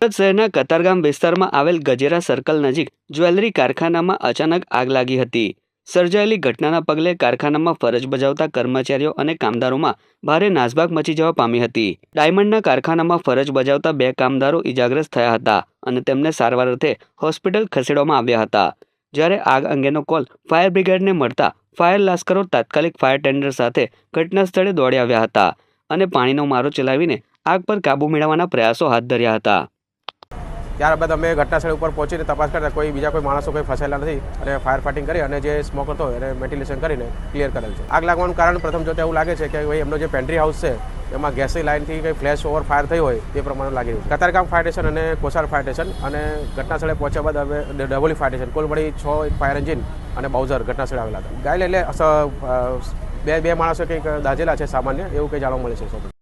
સુરત શહેરના કતારગામ વિસ્તારમાં આવેલ ગજેરા સર્કલ નજીક જ્વેલરી કારખાનામાં અચાનક આગ લાગી હતી. સર્જાયેલી ઘટનાના પગલે કારખાનામાં ફરજ બજાવતા કર્મચારીઓ અને કામદારોમાં ભારે નાસભાગ મચી જવા પામી હતી. ડાયમંડના કારખાનામાં ફરજ બજાવતા બે કામદારો ઇજાગ્રસ્ત થયા હતા અને તેમને સારવાર અર્થે હોસ્પિટલ ખસેડવામાં આવ્યા હતા. જ્યારે આગ અંગેનો કોલ ફાયર બ્રિગેડને મળતા ફાયર લાશ્કરો તાત્કાલિક ફાયર ટેન્ડર સાથે ઘટના સ્થળે દોડી આવ્યા હતા અને પાણીનો મારો ચલાવીને આગ પર કાબૂ મેળવવાના પ્રયાસો હાથ ધર્યા હતા. ત્યારબાદ અમે ઘટનાસ્થળ ઉપર પહોંચીને તપાસ કરતા કોઈ બીજા કોઈ માણસો કોઈ ફસાયેલા નથી અને ફાયર ફાઇટિંગ કરી અને જે સ્મોક હતો એને વેન્ટિલેશન કરીને ક્લિયર કરેલ છે. આગ લાગવાનું કારણ પ્રથમ જોતા એવું લાગે છે કે ભાઈ એમનો જે પેન્ટ્રી હાઉસ છે, એમાં ગેસની લાઇનથી કંઈ ફ્લેશ ઓવર ફાયર થઈ હોય તે પ્રમાણે લાગી રહ્યું કતારગામ ફાયર સ્ટેશન અને કોસાર ફાયર સ્ટેશન અને ઘટનાસ્થળે પહોંચ્યા બાદ હવે ડબોલી ફાયર સ્ટેશન કુલ મળી છ ફાયર એન્જિન અને બાઉઝર ઘટનાસ્થળે આવેલા હતા. ગાય એટલે બે બે માણસો કંઈક દાઝેલા છે સામાન્ય, એવું કંઈ જાણવા મળે છે